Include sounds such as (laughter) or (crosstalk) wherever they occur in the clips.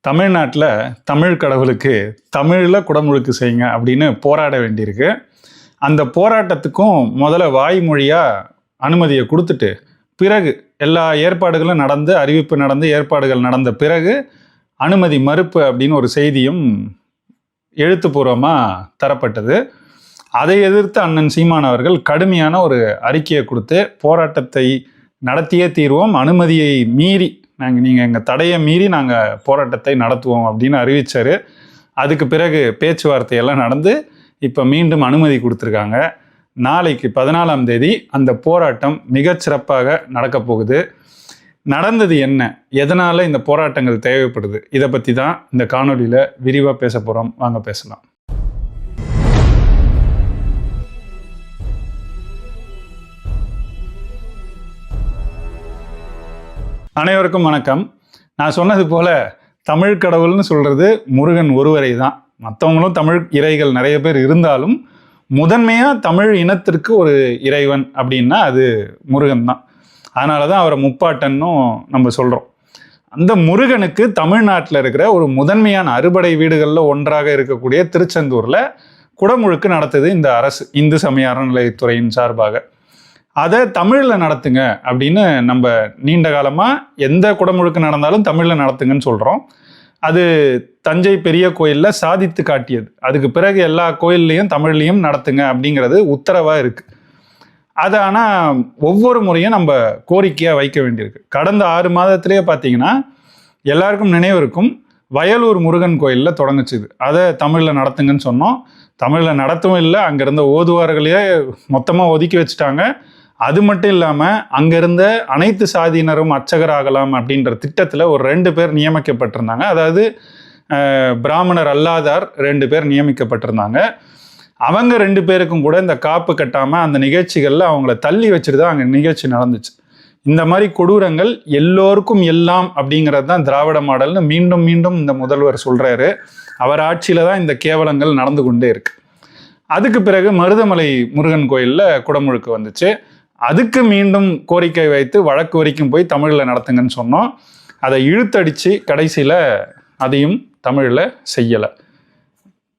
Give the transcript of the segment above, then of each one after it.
தமிழ்நாட்டில் தமிழ் கடவுளுக்கு தமிழில் குடமுழுக்கு செய்யுங்க அப்படின்னு போராட வேண்டியிருக்கு. அந்த போராட்டத்துக்கும் முதல்ல வாய்மொழியாக அனுமதியை கொடுத்துட்டு பிறகு எல்லா ஏற்பாடுகளும் நடந்து அறிவிப்பு நடந்து ஏற்பாடுகள் நடந்த பிறகு அனுமதி மறுப்பு அப்படின்னு ஒரு செய்தியும் எழுத்துப்பூர்வமாக தரப்பட்டது. அதை எதிர்த்து அண்ணன் சீமான் அவர்கள் கடுமையான ஒரு அறிக்கையை கொடுத்து போராட்டத்தை நடத்தியே தீர்வோம். அனுமதியை மீறி நாங்கள் நீங்கள் எங்கள் தடையை மீறி நாங்கள் போராட்டத்தை நடத்துவோம் அப்படின்னு அறிவித்தார் அதுக்கு பிறகு பேச்சுவார்த்தையெல்லாம் நடந்து இப்போ மீண்டும் அனுமதி கொடுத்துருக்காங்க. நாளைக்கு பதினாலாம் தேதி அந்த போராட்டம் மிகச்சிறப்பாக சிறப்பாக போகுது. நடந்தது என்ன? எதனால் இந்த போராட்டங்கள் தேவைப்படுது? இதை பற்றி தான் இந்த காணொலியில் விரிவாக பேச போகிறோம் வாங்க பேசலாம். அனைவருக்கும் வணக்கம். நான் சொன்னது போல தமிழ் கடவுள்னு சொல்கிறது முருகன் ஒருவரை தான். மற்றவங்களும் தமிழ் இறைகள் நிறைய பேர் இருந்தாலும் முதன்மையாக தமிழ் இனத்திற்கு ஒரு இறைவன் அப்படின்னா அது முருகன் தான். அதனால தான் அவரை முப்பாட்டன்னும் நம்ம சொல்கிறோம் அந்த முருகனுக்கு தமிழ்நாட்டில் இருக்கிற ஒரு முதன்மையான அறுபடை வீடுகளில் ஒன்றாக இருக்கக்கூடிய திருச்செந்தூரில் குடமுழுக்கு நடத்துது இந்த அரசு இந்து சமய அறநிலையத்துறையின் சார்பாக. அதை தமிழில் நடத்துங்க அப்படின்னு நம்ம நீண்ட காலமாக எந்த குடமுழுக்கு நடந்தாலும் தமிழில் நடத்துங்கன்னு சொல்கிறோம் அது தஞ்சை பெரிய கோயிலில் சாதித்து காட்டியது. அதுக்கு பிறகு எல்லா கோயில்லையும் தமிழ்லையும் நடத்துங்க அப்படிங்கிறது உத்தரவாக இருக்குது அது ஆனால் ஒவ்வொரு முறையும் நம்ம கோரிக்கையாக வைக்க வேண்டியிருக்கு. கடந்த ஆறு மாதத்துலேயே பார்த்தீங்கன்னா எல்லாருக்கும் நினைவு இருக்கும். வயலூர் முருகன் கோயிலில் தொடங்குச்சுது. அதை தமிழில் நடத்துங்கன்னு சொன்னோம். தமிழில் நடத்தவும் இல்லை. அங்கே இருந்த ஓதுவார்களையே மொத்தமாக ஒதுக்கி வச்சுட்டாங்க. அது மட்டும் இல்லாமல் அங்கே இருந்த அனைத்து சாதியினரும் அர்ச்சகராகலாம் அப்படின்ற திட்டத்தில் ஒரு ரெண்டு பேர் நியமிக்கப்பட்டிருந்தாங்க. அதாவது பிராமணர் அல்லாதார் ரெண்டு பேர் நியமிக்கப்பட்டிருந்தாங்க. அவங்க ரெண்டு பேருக்கும் கூட இந்த காப்பு கட்டாமல் அந்த நிகழ்ச்சிகளில் அவங்கள தள்ளி வச்சுட்டு தான் அங்கே நிகழ்ச்சி நடந்துச்சு. இந்த மாதிரி கொடூரங்கள் எல்லோருக்கும் எல்லாம் அப்படிங்கிறது தான் திராவிட மாடல்னு மீண்டும் மீண்டும் இந்த முதல்வர் சொல்கிறாரு அவர் ஆட்சியில் தான் இந்த கேவலங்கள் நடந்து கொண்டே இருக்கு. அதுக்கு பிறகு மருதமலை முருகன் கோயிலில் குடமுழுக்கு வந்துச்சு. அதுக்கு மீண்டும் கோரிக்கை வைத்து வழக்கு வரைக்கும் போய் தமிழில் நடத்துங்கன்னு சொன்னோம். அதை இழுத்தடித்து கடைசியில் அதையும் தமிழில் செய்யலை.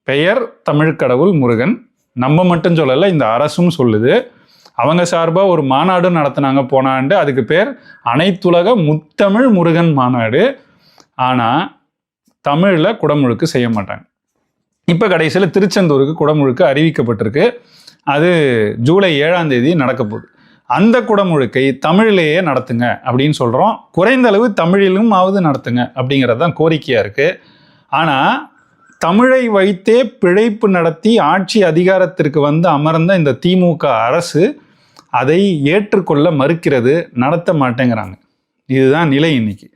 பெயர் தமிழ் கடவுள் முருகன். நம்ம மட்டும் சொல்லலை இந்த அரசும் சொல்லுது. அவங்க சார்பாக ஒரு மாநாடு நடத்துனாங்க போன ஆண்டு அதுக்கு பேர் அனைத்துலக முத்தமிழ் முருகன் மாநாடு. ஆனால் தமிழில் குடமுழுக்கு செய்ய மாட்டாங்க. இப்போ கடைசியில் திருச்செந்தூருக்கு குடமுழுக்கு அறிவிக்கப்பட்டிருக்கு. அது ஜூலை ஏழாம் தேதி நடக்க போகுது அந்த குடமுழுக்கை தமிழிலேயே நடத்துங்க அப்படின்னு சொல்கிறோம் குறைந்த அளவு தமிழிலும் ஆவது நடத்துங்க அப்படிங்கிறது தான் கோரிக்கையாக இருக்குது ஆனால் தமிழை வைத்தே பிழைப்பு நடத்தி ஆட்சி அதிகாரத்திற்கு வந்து அமர்ந்த இந்த திமுக அரசு அதை ஏற்றுக்கொள்ள மறுக்கிறது நடத்த மாட்டேங்கிறாங்க. இதுதான் நிலை இன்னைக்கு.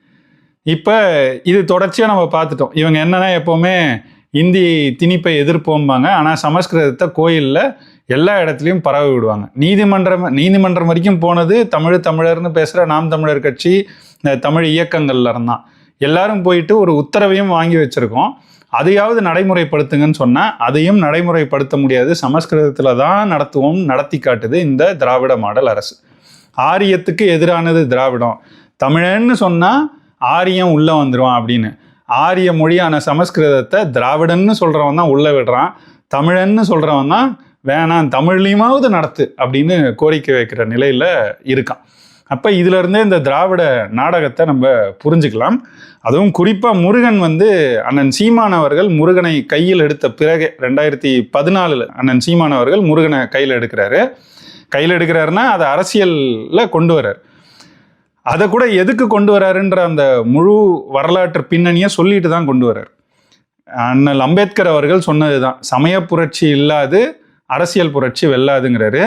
இப்போ இது தொடர்ச்சியாக நம்ம பார்த்துட்டோம். இவங்க என்னன்னா எப்போவுமே இந்தி திணிப்பை எதிர்ப்போம்பாங்க. ஆனால் சமஸ்கிருதத்தை கோயிலில் எல்லா இடத்துலையும் பரவி விடுவாங்க. நீதிமன்றம் நீதிமன்றம் வரைக்கும் போனது தமிழ் தமிழர்னு பேசுகிற நாம் தமிழர் கட்சி தமிழ் இயக்கங்கள்ல இருந்தான். எல்லாரும் போயிட்டு ஒரு உத்தரவையும் வாங்கி வச்சுருக்கோம். அதையாவது நடைமுறைப்படுத்துங்கன்னு சொன்னால் அதையும் நடைமுறைப்படுத்த முடியாது. சமஸ்கிருதத்தில் தான் நடத்துவோம் நடத்தி காட்டுது இந்த திராவிட மாடல் அரசு. ஆரியத்துக்கு எதிரானது திராவிடம். தமிழன்னு சொன்னால் ஆரியம் உள்ளே வந்துடுவான் அப்படின்னு. ஆரிய மொழியான சமஸ்கிருதத்தை திராவிடன்னு சொல்கிறவன் தான் உள்ளே விடுறான். தமிழன்னு சொல்கிறவன் தான் வேணாம் தமிழ்லையுமாவது நடத்து அப்படின்னு கோரிக்கை வைக்கிற நிலையில் இருக்கான். அப்போ இதிலிருந்தே இந்த திராவிட நாடகத்தை நம்ம புரிஞ்சுக்கலாம். அதுவும் குறிப்பாக முருகன் வந்து அண்ணன் சீமான் அவர்கள் முருகனை கையில் எடுத்த பிறகு ரெண்டாயிரத்தி பதினாலில் அண்ணன் சீமான் அவர்கள் முருகனை கையில் எடுக்கிறாரு. கையில் எடுக்கிறாருன்னா அதை அரசியலில் கொண்டு வர்றார். அதை கூட எதுக்கு கொண்டு வராருன்ற அந்த முழு வரலாற்று பின்னணியை சொல்லிட்டு தான் கொண்டு வர்றார். அண்ணல் அம்பேத்கர் அவர்கள் சொன்னது தான் சமய புரட்சி இல்லாது அரசியல் புரட்சி வெல்லாதுங்கிறாரு.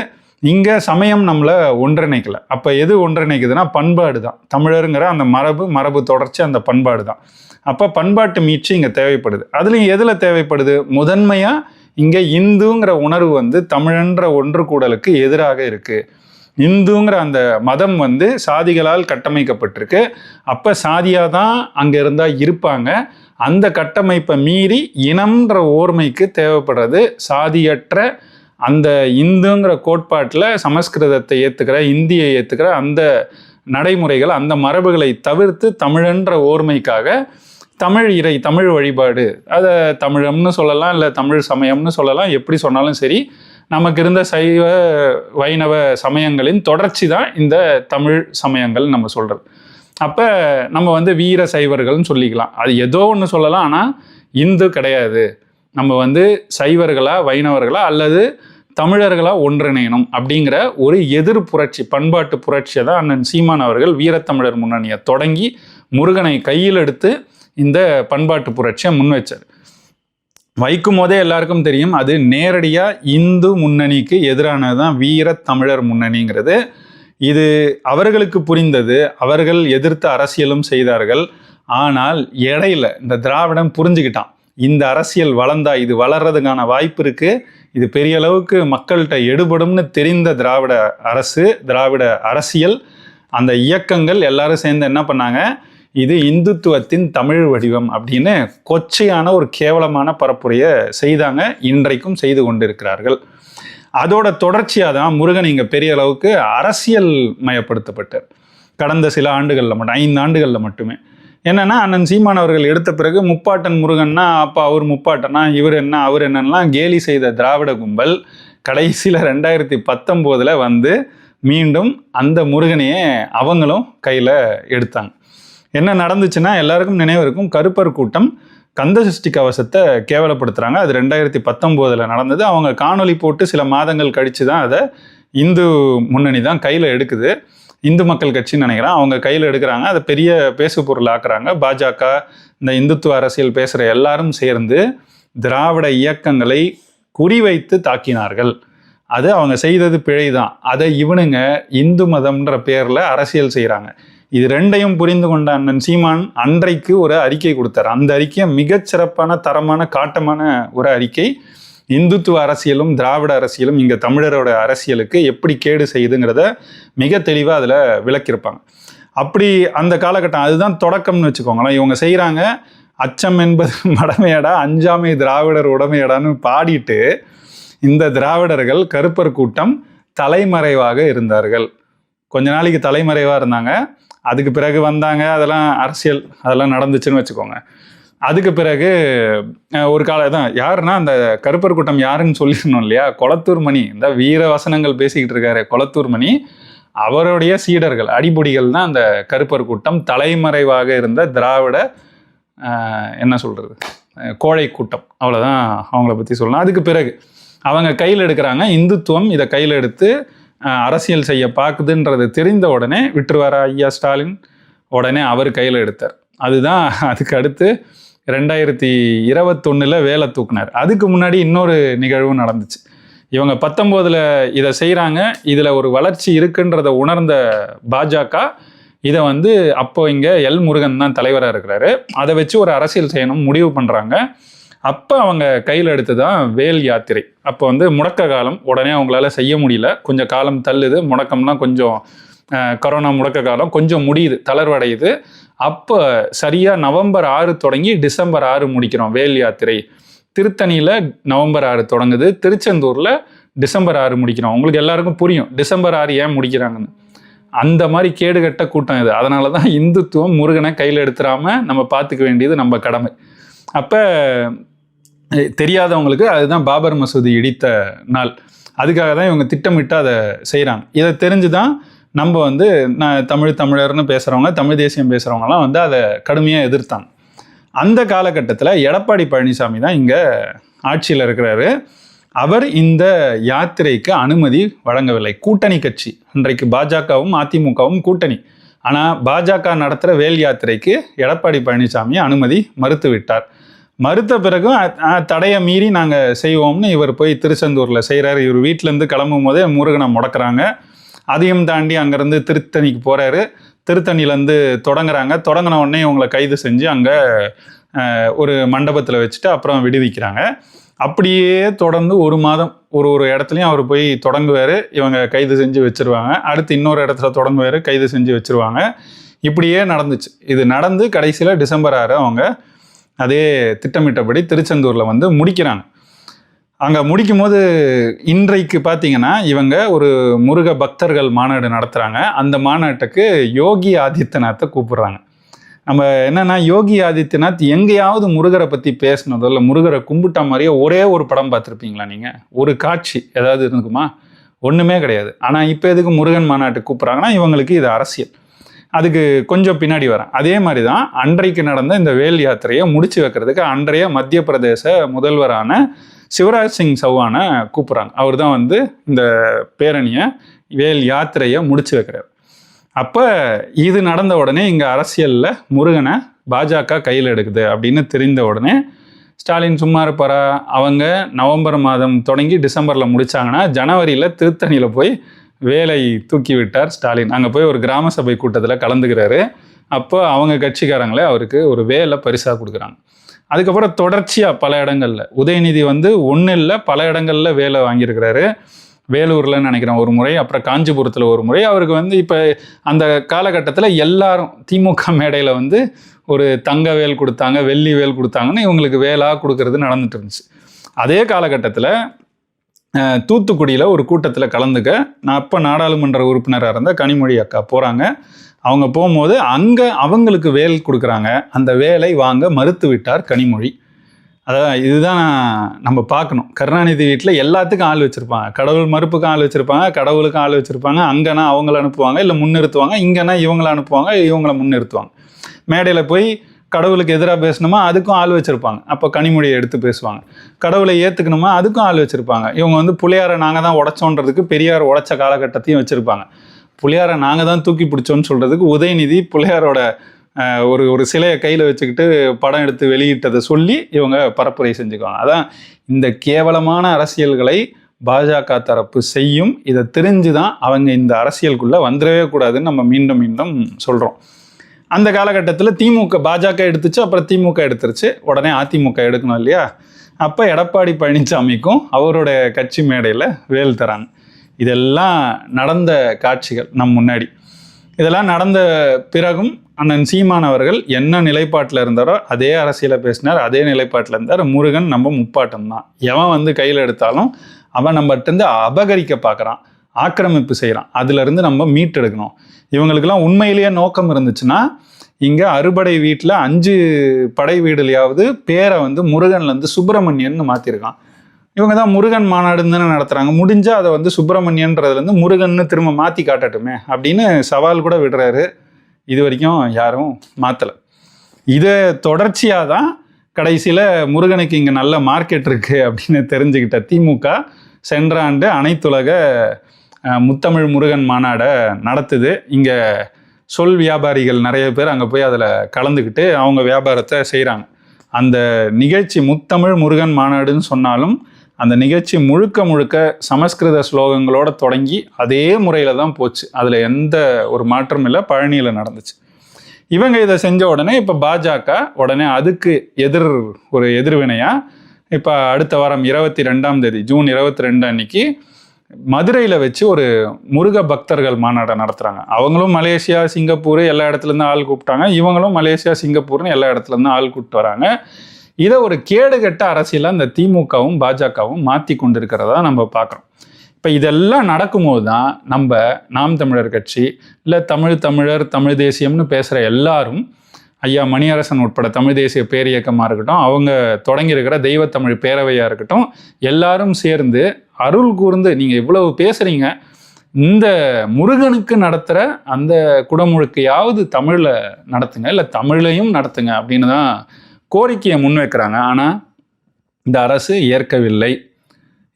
இங்கே சமயம் நம்மளை ஒன்றிணைக்கல. அப்போ எது ஒன்றிணைக்குதுன்னா பண்பாடு தான் தமிழருங்கிற அந்த மரபு மரபு தொடர்ச்சி அந்த பண்பாடு தான் அப்போ பண்பாட்டு மீட்சி இங்கே தேவைப்படுது. அதுலேயும் எதில் தேவைப்படுது? முதன்மையாக இங்கே இந்துங்கிற உணர்வு வந்து தமிழன்ற ஒன்று கூடலுக்கு எதிராக இருக்குது இந்துங்கிற அந்த மதம் வந்து சாதிகளால் கட்டமைக்கப்பட்டிருக்கு. அப்போ சாதியாக தான் அங்கே இருந்தால் இருப்பாங்க. அந்த கட்டமைப்பை மீறி இனம்ன்ற ஓர்மைக்கு தேவைப்படுறது சாதியற்ற அந்த இந்துங்கிற கோட்பாட்டில் சமஸ்கிருதத்தை ஏற்றுக்கிற இந்தியை ஏற்றுக்கிற அந்த நடைமுறைகள் அந்த மரபுகளை தவிர்த்து தமிழன்ற ஓர்மைக்காக தமிழ் இறை தமிழ் வழிபாடு அதை தமிழம்னு சொல்லலாம் இல்லை தமிழ் சமயம்னு சொல்லலாம் எப்படி சொன்னாலும் சரி நமக்கு இருந்த சைவ வைணவ சமயங்களின் தொடர்ச்சி தான் இந்த தமிழ் சமயங்கள் நம்ம சொல்கிறது அப்போ நம்ம வந்து வீர சைவர்கள்னு சொல்லிக்கலாம். அது ஏதோ ஒன்று சொல்லலாம் ஆனால் இந்து கிடையாது. நம்ம வந்து சைவர்களா வைணவர்களா அல்லது தமிழர்களா ஒன்றிணையணும் அப்படிங்கிற ஒரு எதிர் புரட்சி பண்பாட்டு புரட்சியை தான் அண்ணன் சீமான் அவர்கள் வீரத்தமிழர் முன்னணியை தொடங்கி முருகனை கையில் எடுத்து இந்த பண்பாட்டு புரட்சியை முன்வச்சார் வைக்கும் போதே எல்லாருக்கும் தெரியும் அது நேரடியாக இந்து முன்னணிக்கு எதிரானது தான் வீர தமிழர் முன்னணிங்கிறது. இது அவர்களுக்கு புரிந்தது அவர்கள் எதிர்த்து அரசியலும் செய்தார்கள். ஆனால் இடையில இந்த திராவிடம் புரிஞ்சுக்கிட்டான். இந்த அரசியல் வளர்ந்தா இது வளர்றதுக்கான வாய்ப்பு இருக்கு. இது பெரிய அளவுக்கு மக்கள்கிட்ட எடுபடும்னு தெரிந்த திராவிட அரசு திராவிட அரசியல் அந்த இயக்கங்கள் எல்லாரும் சேர்ந்து என்ன பண்ணாங்க? இது இந்துத்துவத்தின் தமிழ் வடிவம் அப்படின்னு கொச்சையான ஒரு கேவலமான பரப்புரையை செய்தாங்க இன்றைக்கும் செய்து கொண்டிருக்கிறார்கள். அதோட தொடர்ச்சியாக தான் முருகன் இங்கே பெரிய அளவுக்கு அரசியல் மயப்படுத்தப்பட்டார். கடந்த சில ஆண்டுகளில் மட்டும் ஐந்து ஆண்டுகளில் மட்டுமே. என்னன்னா அண்ணன் சீமான் அவர்கள் எடுத்த பிறகு முப்பாட்டன் முருகன்னா அப்போ அவர் முப்பாட்டனா இவர் என்ன அவர் என்னன்னா கேலி செய்த திராவிட கும்பல் கடைசியில் ரெண்டாயிரத்தி பத்தொம்போதில் வந்து மீண்டும் அந்த முருகனையே அவங்களும் கையில் எடுத்தாங்க. என்ன நடந்துச்சுன்னா எல்லாருக்கும் நினைவு இருக்கும். கருப்பர் கூட்டம் கந்த சஷ்டி கவசத்தை கேவலப்படுத்துகிறாங்க அது ரெண்டாயிரத்தி பத்தொம்போதில் நடந்தது. அவங்க காணொலி போட்டு சில மாதங்கள் கழித்து தான் அதை இந்து முன்னணி தான் கையில் எடுக்குது. இந்து மக்கள் கட்சின்னு நினைக்கிறேன். அவங்க கையில் எடுக்கிறாங்க. அதை பெரிய பேசு பொருள் ஆக்குறாங்க. பாஜக இந்த இந்துத்துவ அரசியல் பேசுகிற எல்லாரும் சேர்ந்து திராவிட இயக்கங்களை குறிவைத்து தாக்கினார்கள். அது அவங்க செய்தது பிழை தான் அதை இவனுங்க இந்து மதம்ன்ற பேரில் அரசியல் செய்கிறாங்க இது ரெண்டையும் புரிந்து கொண்ட அண்ணன் சீமான் அன்றைக்கு ஒரு அறிக்கை கொடுத்தார். அந்த அறிக்கை மிகச்சிறப்பான தரமான காட்டமான ஒரு அறிக்கை. இந்துத்துவ அரசியலும் திராவிட அரசியலும் இங்கே தமிழரோட அரசியலுக்கு எப்படி கேடு செய்யுதுங்கிறத மிக தெளிவாக அதில் விளக்கியிருப்பாங்க. அப்படி அந்த காலகட்டம் அதுதான் தொடக்கம்னு வச்சுக்கோங்களேன். இவங்க செய்கிறாங்க அச்சம் என்பது (laughs) மடமையடா அஞ்சாமை திராவிடர் உடமையடான்னு பாடிட்டு இந்த திராவிடர்கள் கருப்பர் கூட்டம் தலைமறைவாக இருந்தார்கள். கொஞ்ச நாளைக்கு தலைமறைவாக இருந்தாங்க. அதுக்கு பிறகு வந்தாங்க அதெல்லாம் அரசியல் அதெல்லாம் நடந்துச்சுன்னு வச்சுக்கோங்க. அதுக்கு பிறகு ஒரு கால தான் யாருன்னா அந்த கருப்பர் கூட்டம் யாருன்னு சொல்லிடணும் இல்லையா? கொளத்தூர் மணி. இந்த வீர வசனங்கள் பேசிக்கிட்டு இருக்காரு கொளத்தூர் மணி. அவருடைய சீடர்கள் அடிபொடிகள் தான் அந்த கருப்பர் கூட்டம். தலைமறைவாக இருந்த திராவிட என்ன சொல்கிறது கோழை கூட்டம். அவ்வளோதான் அவங்கள பற்றி சொல்லலாம் அதுக்கு பிறகு அவங்க கையில் எடுக்கிறாங்க இந்துத்துவம். இதை கையில் எடுத்து அரசியல் செய்ய பார்க்குதுன்றது தெரிந்த உடனே விட்டுருவாரா ஐயா ஸ்டாலின்? உடனே அவர் கையில் எடுத்தார். அதுதான் அதுக்கு அடுத்து ரெண்டாயிரத்தி இருபத்தொன்னில் வேலை தூக்குனார். அதுக்கு முன்னாடி இன்னொரு நிகழ்வும் நடந்துச்சு. இவங்க பத்தொம்போதில் இதை செய்கிறாங்க இதில் ஒரு வளர்ச்சி இருக்குன்றதை உணர்ந்த பாஜக இதை வந்து அப்போ இங்கே எல் முருகன் தான் தலைவராக இருக்கிறாரு. அதை வச்சு ஒரு அரசியல் செய்யணும் முடிவு பண்ணுறாங்க அப்போ அவங்க கையில் எடுத்து தான் வேல் யாத்திரை. அப்போ வந்து முடக்க காலம். உடனே அவங்களால செய்ய முடியல. கொஞ்சம் காலம் தள்ளுது. முடக்கம்லாம் கொஞ்சம் கொரோனா முடக்க காலம். கொஞ்சம் முடியுது. தளர்வடையுது. அப்போ சரியாக நவம்பர் ஆறு தொடங்கி டிசம்பர் ஆறு முடிக்கிறோம் வேல் யாத்திரை. திருத்தணியில் நவம்பர் ஆறு தொடங்குது. திருச்செந்தூரில் டிசம்பர் ஆறு முடிக்கிறோம். உங்களுக்கு எல்லாருக்கும் புரியும். டிசம்பர் ஆறு ஏன் முடிக்கிறாங்கன்னு. அந்த மாதிரி கேடுகட்ட கூட்டம் இது. அதனால தான் இந்துத்துவம் முருகனை கையில் எடுத்துடாமல் நம்ம பார்த்துக்க வேண்டியது நம்ம கடமை. அப்போ தெரியாதவங்களுக்கு அதுதான் பாபர் மசூதி இடித்த நாள். அதுக்காக தான் இவங்க திட்டமிட்டு அதை செய்கிறாங்க இதை தெரிஞ்சு தான் நம்ம வந்து நான் தமிழ் தமிழர்னு பேசுகிறவங்க தமிழ் தேசியம் பேசுகிறவங்கலாம் வந்து அதை கடுமையாக எதிர்த்தாங்க அந்த காலகட்டத்தில் எடப்பாடி பழனிசாமி தான் இங்கே ஆட்சியில் இருக்கிறாரு. அவர் இந்த யாத்திரைக்கு அனுமதி வழங்கவில்லை. கூட்டணி கட்சி. அன்றைக்கு பாஜகவும் அதிமுகவும் கூட்டணி. ஆனால் பாஜக நடத்துகிற வேல் யாத்திரைக்கு எடப்பாடி பழனிசாமி அனுமதி மறுத்து விட்டார் மறுத்த பிறகும் தடையை மீறி நாங்கள் செய்வோம்னு இவர் போய் திருச்செந்தூரில் செய்கிறார் இவர் வீட்டிலேருந்து கிளம்பும் போதே முருகனை முடக்கிறாங்க. அதையும் தாண்டி அங்கேருந்து திருத்தணிக்கு போகிறாரு திருத்தணிலேருந்து தொடங்குறாங்க. தொடங்கின உடனே இவங்களை கைது செஞ்சு அங்கே ஒரு மண்டபத்தில் வச்சுட்டு அப்புறம் விடுவிக்கிறாங்க. அப்படியே தொடர்ந்து ஒரு மாதம் ஒரு ஒரு இடத்துலையும் அவர் போய் தொடங்குவார். இவங்க கைது செஞ்சு வச்சுருவாங்க. அடுத்து இன்னொரு இடத்துல தொடங்குவார் கைது செஞ்சு வச்சுருவாங்க. இப்படியே நடந்துச்சு. இது நடந்து கடைசியில் டிசம்பர் ஆறு அவங்க அதே திட்டமிட்டபடி திருச்செந்தூரில் வந்து முடிக்கிறாங்க. அங்கே முடிக்கும் போது இன்றைக்கு பார்த்தீங்கன்னா இவங்க ஒரு முருக பக்தர்கள் மாநாடு நடத்துகிறாங்க அந்த மாநாட்டுக்கு யோகி ஆதித்யநாத்தை கூப்பிடுறாங்க. நம்ம என்னன்னா யோகி ஆதித்யநாத் எங்கேயாவது முருகரை பற்றி பேசினதோ இல்லை முருகரை கும்பிட்ட மாதிரியே ஒரே ஒரு படம் பார்த்துருப்பீங்களா நீங்கள் ஒரு காட்சி ஏதாவது இருக்குமா ஒன்றுமே கிடையாது. ஆனால் இப்போ எதுக்கு முருகன் மாநாட்டுக்கு கூப்பிட்றாங்கன்னா இவங்களுக்கு இது அரசியல். அதுக்கு கொஞ்சம் பின்னாடி வரேன். அதே மாதிரி தான் அன்றைக்கு நடந்த இந்த வேல் யாத்திரையை முடிச்சு வைக்கிறதுக்கு அன்றைய மத்திய பிரதேச முதல்வரான சிவராஜ் சிங் சௌஹானை கூப்பிட்றாங்க. அவர் தான் வந்து இந்த பேரணியை வேல் யாத்திரையை முடிச்சு வைக்கிறார். அப்போ இது நடந்த உடனே இங்கே அரசியலில் முருகனை பாஜக கையில் எடுக்குது அப்படின்னு தெரிந்த உடனே ஸ்டாலின் சும்மா இருப்பாரா? அவங்க நவம்பர் மாதம் தொடங்கி டிசம்பரில் முடித்தாங்கன்னா ஜனவரியில் திருத்தணியில் போய் வேலை தூக்கி விட்டார் ஸ்டாலின். அங்கே போய் ஒரு கிராம சபை கூட்டத்தில் கலந்துக்கிறாரு. அப்போ அவங்க கட்சிக்காரங்களே அவருக்கு ஒரு வேலை பரிசாக கொடுக்குறாங்க. அதுக்கப்புறம் தொடர்ச்சியாக பல இடங்களில். உதயநிதி வந்து ஒன்றும் இல்லை பல இடங்களில் வேலை வாங்கியிருக்கிறாரு. வேலூரில் நினைக்கிறேன் ஒரு முறை அப்புறம் காஞ்சிபுரத்தில் ஒரு முறை. அவருக்கு வந்து இப்போ அந்த காலகட்டத்தில் எல்லாரும் திமுக மேடையில் வந்து ஒரு தங்க வேல் கொடுத்தாங்க வெள்ளி வேல் கொடுத்தாங்கன்னு இவங்களுக்கு வேலாக கொடுக்கறது நடந்துட்டு இருந்துச்சு. அதே காலகட்டத்தில் தூத்துக்குடியில் ஒரு கூட்டத்தில் கலந்துக்க நான் அப்போ நாடாளுமன்ற உறுப்பினராக இருந்த கனிமொழி அக்கா போகிறாங்க அவங்க போகும்போது அங்கே அவங்களுக்கு வேல் கொடுக்குறாங்க. அந்த வேலை வாங்க மறுத்து விட்டார் கனிமொழி. அதான் இதுதான் நம்ம பார்க்கணும். கருணாநிதி வீட்டில் எல்லாத்துக்கும் ஆள் வச்சுருப்பாங்க. கடவுள் மறுப்புக்கும் ஆள் வச்சுருப்பாங்க கடவுளுக்கும் ஆள் வச்சுருப்பாங்க. அங்கேனா அவங்கள அனுப்புவாங்க இல்லை முன்னிறுத்துவாங்க. இங்கேனா இவங்கள அனுப்புவாங்க இவங்கள முன்னிறுத்துவாங்க. மேடையில் போய் கடவுளுக்கு எதிராக பேசணுமா அதுக்கும் ஆள் வச்சுருப்பாங்க. அப்போ கனிமொழியை எடுத்து பேசுவாங்க. கடவுளை ஏற்றுக்கணுமா அதுக்கும் ஆள் வச்சுருப்பாங்க. இவங்க வந்து பிள்ளையாரை நாங்கள் தான் உடச்சோன்றதுக்கு பெரியார் உடைச்ச காலகட்டத்தையும் வச்சுருப்பாங்க. புளியாரை நாங்கள் தான் தூக்கி பிடிச்சோன்னு சொல்கிறதுக்கு உதயநிதி புளியாரோட ஒரு ஒரு சிலையை கையில் வச்சுக்கிட்டு படம் எடுத்து வெளியிட்டதை சொல்லி இவங்க பரப்புரை செஞ்சுக்குவாங்க. அதான் இந்த கேவலமான அரசியல்களை பாஜக தரப்பு செய்யும். இதை தெரிஞ்சு தான் அவங்க இந்த அரசியலுக்குள்ளே வந்துடவே கூடாதுன்னு நம்ம மீண்டும் மீண்டும் சொல்கிறோம் அந்த காலகட்டத்தில் திமுக பாஜக எடுத்துச்சு அப்புறம் திமுக எடுத்துருச்சு. உடனே அதிமுக எடுக்கணும் இல்லையா? அப்போ எடப்பாடி பழனிசாமிக்கும் அவரோட கட்சி மேடையில் வேல் தராங்க. இதெல்லாம் நடந்த காட்சிகள் நம் முன்னாடி. இதெல்லாம் நடந்த பிறகும் அண்ணன் சீமான் அவர்கள் என்ன நிலைப்பாட்டில் இருந்தாரோ அதே அரசியலை பேசினார் அதே நிலைப்பாட்டில் இருந்தார். முருகன் நம்ம முப்பாட்டம் தான். எவன் வந்து கையில் எடுத்தாலும் அவன் நம்மகிட்டருந்து அபகரிக்க பார்க்குறான் ஆக்கிரமிப்பு செய்கிறான். அதுலேருந்து நம்ம மீட்டெடுக்கணும். இவங்களுக்கெல்லாம் உண்மையிலேயே நோக்கம் இருந்துச்சுன்னா இங்கே அறுபடை வீட்டில் அஞ்சு படை வீடுலையாவது பேரை வந்து முருகன்லேருந்து சுப்பிரமணியன் மாற்றிருக்கான் இவங்க தான் முருகன் மாநாடுன்னு தானே நடத்துகிறாங்க முடிஞ்சால் அதை வந்து சுப்பிரமணியன்றதுலேருந்து முருகன்னு திரும்ப மாற்றி காட்டட்டுமே அப்படின்னு சவால் கூட விடுறாரு. இது வரைக்கும் யாரும் மாற்றலை இதை தொடர்ச்சியாக தான் கடைசியில் முருகனுக்கு இங்கே நல்ல மார்க்கெட் இருக்குது அப்படின்னு தெரிஞ்சுக்கிட்ட திமுக சென்ற ஆண்டு அனைத்துலக முத்தமிழ் முருகன் மாநாடை நடத்துது. இங்கே சொல் வியாபாரிகள் நிறைய பேர் அங்கே போய் அதில் கலந்துக்கிட்டு அவங்க வியாபாரத்தை செய்கிறாங்க அந்த நிகழ்ச்சி முத்தமிழ் முருகன் மாநாடுன்னு சொன்னாலும் அந்த நிகழ்ச்சி முழுக்க முழுக்க சமஸ்கிருத ஸ்லோகங்களோட தொடங்கி அதே முறையில் தான் போச்சு. அதில் எந்த ஒரு மாற்றமும் இல்லை பழனியில் நடந்துச்சு. இவங்க இதை செஞ்ச உடனே இப்போ பாஜக உடனே அதுக்கு எதிர் ஒரு எதிர்வினையாக இப்போ அடுத்த வாரம் இருபத்தி ரெண்டாம் தேதி ஜூன் இருபத்தி ரெண்டு அன்னைக்கு மதுரையில் வச்சு ஒரு முருக பக்தர்கள் மாநாட்டை நடத்துகிறாங்க அவங்களும் மலேசியா சிங்கப்பூர் எல்லா இடத்துலேருந்து ஆள் கூப்பிட்டாங்க. இவங்களும் மலேசியா சிங்கப்பூர்னு எல்லா இடத்துலேருந்து ஆள் கூப்பிட்டு வராங்க. இதை ஒரு கேடுகட்ட அரசியலாக இந்த திமுகவும் பாஜகவும் மாற்றி கொண்டிருக்கிறதா நம்ம பார்க்குறோம் இப்போ இதெல்லாம் நடக்கும்போது தான் நம்ம நாம் தமிழர் கட்சி இல்லை தமிழ் தமிழர் தமிழ் தேசியம்னு பேசுகிற எல்லாரும் ஐயா மணியரசன் உட்பட தமிழ் தேசிய பேரியக்கமாக இருக்கட்டும் அவங்க தொடங்கியிருக்கிற தெய்வத்தமிழ் பேரவையாக இருக்கட்டும் எல்லாரும் சேர்ந்து அருள் கூர்ந்து நீங்கள் இவ்வளவு பேசுகிறீங்க இந்த முருகனுக்கு நடத்துகிற அந்த குடமுழுக்கையாவது தமிழில் நடத்துங்க இல்லை தமிழையும் நடத்துங்க அப்படின்னு தான் கோரிக்கையை முன்வைக்கிறாங்க. ஆனால் இந்த அரசு ஏற்கவில்லை.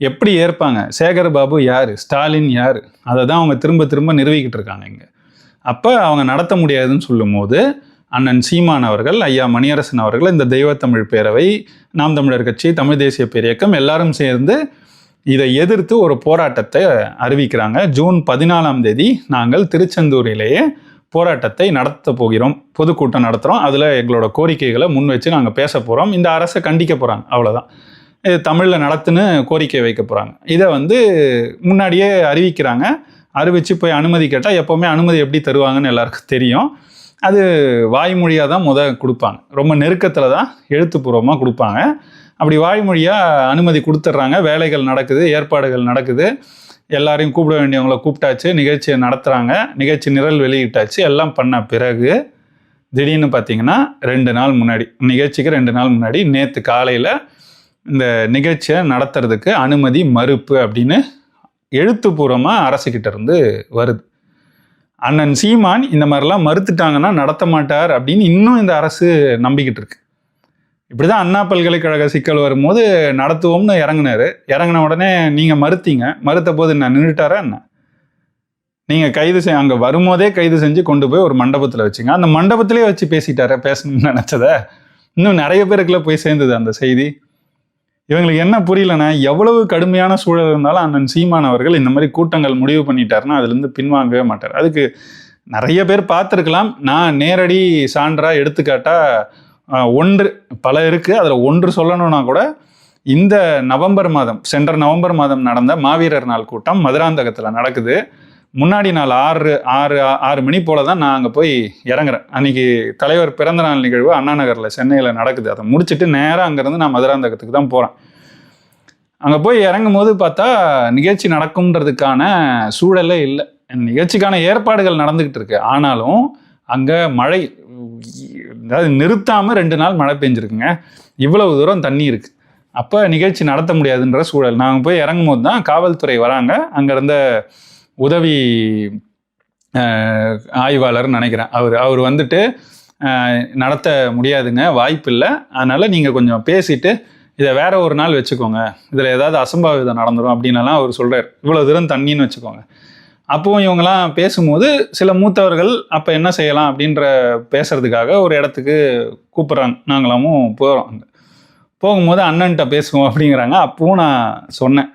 எப்படி ஏற்பாங்க? சேகர் பாபு யார்? ஸ்டாலின் யார்? அதை தான் அவங்க திரும்ப திரும்ப நிறுவிக்கிட்டு இருக்காங்க இங்கே. அப்போ அவங்க நடத்த முடியாதுன்னு சொல்லும்போது அண்ணன் சீமான் அவர்கள் ஐயா மணியரசன் அவர்கள் இந்த தெய்வத்தமிழ் பேரவை நாம் தமிழர் கட்சி தமிழ் தேசிய பேரியக்கம் எல்லாரும் சேர்ந்து இதை எதிர்த்து ஒரு போராட்டத்தை அறிவிக்கிறாங்க. ஜூன் பதினாலாம் தேதி நாங்கள் திருச்செந்தூரிலேயே போராட்டத்தை நடத்த போகிறோம் பொதுக்கூட்டம் நடத்துகிறோம் அதில் எங்களோட கோரிக்கைகளை முன் வச்சு நாங்கள் பேச போகிறோம் இந்த அரசை கண்டிக்க போகிறாங்க அவ்வளோதான் இது தமிழில் நடத்துன்னு கோரிக்கை வைக்க போகிறாங்க இதை வந்து முன்னாடியே அறிவிக்கிறாங்க. அறிவித்து போய் அனுமதி கேட்டால் எப்போவுமே அனுமதி எப்படி தருவாங்கன்னு எல்லாருக்கும் தெரியும். அது வாய்மொழியாக தான் முத கொடுப்பாங்க. ரொம்ப நெருக்கத்தில் தான் எழுத்துப்பூர்வமாக கொடுப்பாங்க. அப்படி வாய்மொழியாக அனுமதி கொடுத்துட்றாங்க. வேலைகள் நடக்குது ஏற்பாடுகள் நடக்குது. எல்லாரையும் கூப்பிட வேண்டியவங்கள கூப்பிட்டாச்சு நிகழ்ச்சியை நடத்துகிறாங்க நிகழ்ச்சி நிரல் வெளியிட்டாச்சு எல்லாம் பண்ண பிறகு திடீர்னு பார்த்தீங்கன்னா ரெண்டு நாள் முன்னாடி நிகழ்ச்சிக்கு ரெண்டு நாள் முன்னாடி நேற்று காலையில் இந்த நிகழ்ச்சியை நடத்துறதுக்கு அனுமதி மறுப்பு அப்படின்னு எழுத்துப்பூர்வமாக அரசுக்கிட்ட இருந்து வருது. அண்ணன் சீமான் இந்த மாதிரிலாம் மறுத்துட்டாங்கன்னா நடத்த மாட்டார் அப்படின்னு இன்னும் இந்த அரசு நம்பிக்கிட்டு இருக்கு. இப்படி தான் அண்ணா பல்கலைக்கழக சிக்கல் வரும்போது நடத்துவோம்னு இறங்குனாரு. இறங்கின உடனே நீங்கள் மறுத்தீங்க. மறுத்த போது நான் நின்றுட்டாரா என்ன? நீங்கள் கைது செய் அங்கே வரும்போதே கைது செஞ்சு கொண்டு போய் ஒரு மண்டபத்தில் வச்சுங்க. அந்த மண்டபத்திலே வச்சு பேசிட்டார? பேசணும்னு நினச்சத? இன்னும் நிறைய பேருக்குள்ள போய் சேர்ந்தது அந்த செய்தி. இவங்களுக்கு என்ன புரியலன்னா எவ்வளவு கடுமையான சூழல் இருந்தாலும் அண்ணன் சீமான் அவர்கள் இந்த மாதிரி கூட்டங்கள் முடிவு பண்ணிட்டாருன்னா அதுலேருந்து பின்வாங்கவே மாட்டார். அதுக்கு நிறைய பேர் பார்த்துருக்கலாம். நான் நேரடி சான்றாக எடுத்துக்காட்டால் ஒன்று பல இருக்குது அதில் ஒன்று சொல்லணும்னா கூட இந்த நவம்பர் மாதம் சென்ற நவம்பர் மாதம் நடந்த மாவீரர் நாள் கூட்டம் மதுராந்தகத்தில் நடக்குது. முன்னாடி நாள் ஆறு ஆறு ஆறு மணி போல தான் நான் அங்கே போய் இறங்குறேன். அன்னைக்கு தலைவர் பிறந்த நாள் நிகழ்வு அண்ணா நகரில் சென்னையில் நடக்குது. அதை முடிச்சுட்டு நேராக அங்கேருந்து நான் மதுராந்தகத்துக்கு தான் போகிறேன் அங்கே போய் இறங்கும் போது பார்த்தா நிகழ்ச்சி நடக்கும்ன்றதுக்கான சூழலே இல்லை. நிகழ்ச்சிக்கான ஏற்பாடுகள் நடந்துக்கிட்டு இருக்கு. ஆனாலும் அங்கே மழை அதாவது நிறுத்தாமல் ரெண்டு நாள் மழை பெஞ்சிருக்குங்க. இவ்வளவு தூரம் தண்ணி இருக்குது அப்போ நிகழ்ச்சி நடத்த முடியாதுன்ற சூழல். நாங்கள் போய் இறங்கும் போது தான் காவல்துறை வராங்க. அங்கே இருந்த உதவி ஆய்வாளர்னு நினைக்கிறேன். அவர் அவர் வந்துட்டு நடத்த முடியாதுங்க. வாய்ப்பு இல்லை. அதனால் நீங்கள் கொஞ்சம் பேசிட்டு இதை வேற ஒரு நாள் வச்சுக்கோங்க. இதில் ஏதாவது அசம்பாவிதம் நடந்துடும் அப்படின்னலாம் அவர் சொல்கிறார் இவ்வளோ தூரம் தண்ணின்னு வச்சுக்கோங்க. அப்போவும் இவங்கெல்லாம் பேசும்போது சில மூத்தவர்கள் அப்போ என்ன செய்யலாம் அப்படின்ற பேசுறதுக்காக ஒரு இடத்துக்கு கூப்பிட்றாங்க. நாங்களாமும் போகிறோம் அங்கே. போகும்போது அண்ணன்ட்ட பேசுவோம் அப்படிங்கிறாங்க. அப்பவும் நான் சொன்னேன்.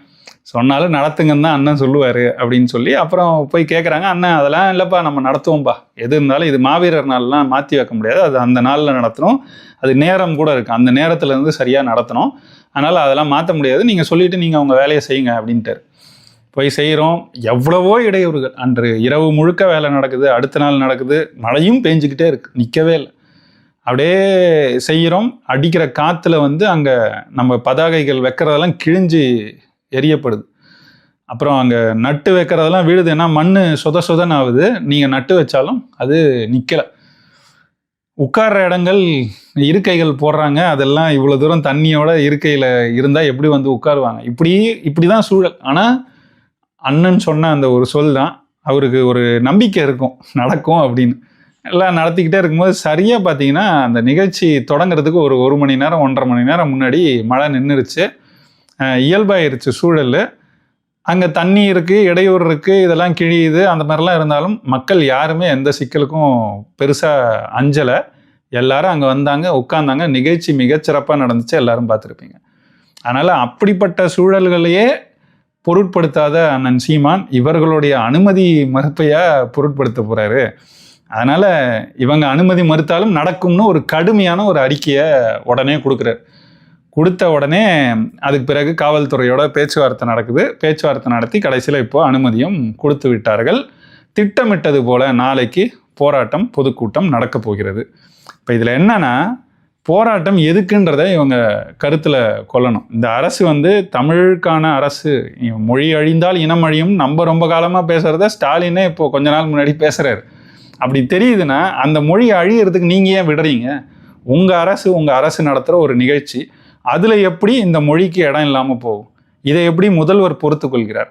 சொன்னாலும் நடத்துங்கன்னு தான் அண்ணன் சொல்லுவார் அப்படின்னு சொல்லி அப்புறம் போய் கேட்குறாங்க அண்ணன் அதெல்லாம் இல்லைப்பா நம்ம நடத்துவோம்ப்பா எது இருந்தாலும் இது மாவீரர் நாள்லாம் மாற்றி வைக்க முடியாது. அது அந்த நாளில் நடத்தணும் அது நேரம் கூட இருக்குது அந்த நேரத்துலேருந்து சரியாக நடத்தணும். அதனால் அதெல்லாம் மாற்ற முடியாது. நீங்கள் சொல்லிவிட்டு நீங்கள் உங்கள் வேலையை செய்யுங்க அப்படின்ட்டு போய் செய்கிறோம் எவ்வளவோ இடையூறுகள். அன்று இரவு முழுக்க வேலை நடக்குது அடுத்த நாள் நடக்குது மழையும் பெஞ்சிக்கிட்டே இருக்குது நிற்கவே இல்லை. அப்படியே செய்கிறோம் அடிக்கிற காற்றுல வந்து அங்கே நம்ம பதாகைகள் வைக்கிறதெல்லாம் கிழிஞ்சு எரியப்படுது. அப்புறம் அங்கே நட்டு வைக்கிறதெல்லாம் விழுது. ஏன்னா மண் சொத சொதன் ஆகுது. நீங்கள் நட்டு வச்சாலும் அது நிற்கலை உட்கார்ற இடங்கள் இருக்கைகள் போடுறாங்க. அதெல்லாம் இவ்வளோ தூரம் தண்ணியோட இருக்கையில் இருந்தால் எப்படி வந்து உட்காருவாங்க? இப்படி இப்படி தான் சூழல். ஆனால் அண்ணன் சொன்ன அந்த ஒரு சொல் தான். அவருக்கு ஒரு நம்பிக்கை இருக்கும். நடக்கும் அப்படின்னு. எல்லாம் நடத்திக்கிட்டே இருக்கும்போது சரியாக பார்த்தீங்கன்னா அந்த நிகழ்ச்சி தொடங்குறதுக்கு ஒரு ஒரு மணி நேரம் ஒன்றரை மணி நேரம் முன்னாடி மழை நின்றுருச்சு. இயல்பாயிருச்சு சூழல். அங்கே தண்ணி இருக்குது இடையூறு இருக்குது இதெல்லாம் கிழியுது அந்த மாதிரிலாம் இருந்தாலும் மக்கள் யாருமே எந்த சிக்கலுக்கும் பெருசாக அஞ்சலை. எல்லாரும் அங்கே வந்தாங்க உட்காந்தாங்க நிகழ்ச்சி மிகச்சிறப்பாக நடந்துச்சு எல்லாரும் பார்த்துருப்பீங்க. அதனால் அப்படிப்பட்ட சூழல்களையே பொருட்படுத்தாத அண்ணன் சீமான் இவர்களுடைய அனுமதி மறுப்பையாக பொருட்படுத்த போகிறாரு அதனால் இவங்க அனுமதி மறுத்தாலும் நடக்கும்னு ஒரு கடுமையான ஒரு அறிக்கையை உடனே கொடுக்குறாரு. கொடுத்த உடனே அதுக்கு பிறகு காவல்துறையோட பேச்சுவார்த்தை நடக்குது. பேச்சுவார்த்தை நடத்தி கடைசியில் இப்போ அனுமதியும் கொடுத்து விட்டார்கள். திட்டமிட்டது போல் நாளைக்கு போராட்டம் பொதுக்கூட்டம் நடக்க போகிறது. இப்போ இதில் என்னன்னா போராட்டம் எதுக்குன்றதை இவங்க கருத்தில் கொள்ளணும். இந்த அரசு வந்து தமிழுக்கான அரசு. மொழி அழிந்தால் இனம் அழியும். நம்ம ரொம்ப காலமாக பேசுகிறத ஸ்டாலினே இப்போ கொஞ்ச நாள் முன்னாடி பேசுகிறாரு அப்படி தெரியுதுன்னா அந்த மொழி அழியறதுக்கு நீங்கள் ஏன் விடுறீங்க? உங்கள் அரசு உங்கள் அரசு நடத்துகிற ஒரு நிகழ்ச்சி. அதில் எப்படி இந்த மொழிக்கு இடம் இல்லாமல் போகும்? இதை எப்படி முதல்வர் பொறுத்துக்கொள்கிறார்?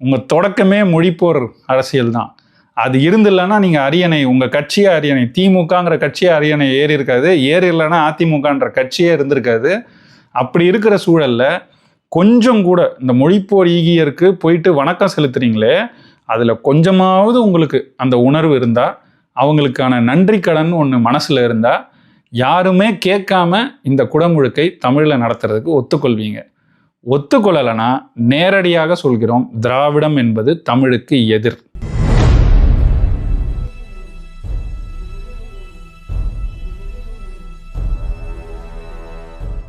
உங்கள் தொடக்கமே மொழிப்போர் அரசியல் தான் அது இருந்தில்லைன்னா நீங்கள் அரியணை உங்கள் கட்சியே அரியணை திமுகங்கிற கட்சியே அரியணை ஏறி இருக்காது. ஏறி இல்லைன்னா அதிமுகன்ற கட்சியே இருந்திருக்காது. அப்படி இருக்கிற சூழலில் கொஞ்சம் கூட இந்த மொழிப்போர் ஈகியருக்கு போயிட்டு வணக்கம் செலுத்துறீங்களே அதில் கொஞ்சமாவது உங்களுக்கு அந்த உணர்வு இருந்தால் அவங்களுக்கான நன்றி கடன் ஒன்று மனசில் இருந்தால் யாருமே கேட்காம இந்த குடமுழுக்கை தமிழில் நடத்துறதுக்கு ஒத்துக்கொள்வீங்க. ஒத்துக்கொள்ளலைன்னா நேரடியாக சொல்கிறோம் திராவிடம் என்பது தமிழுக்கு எதிர்.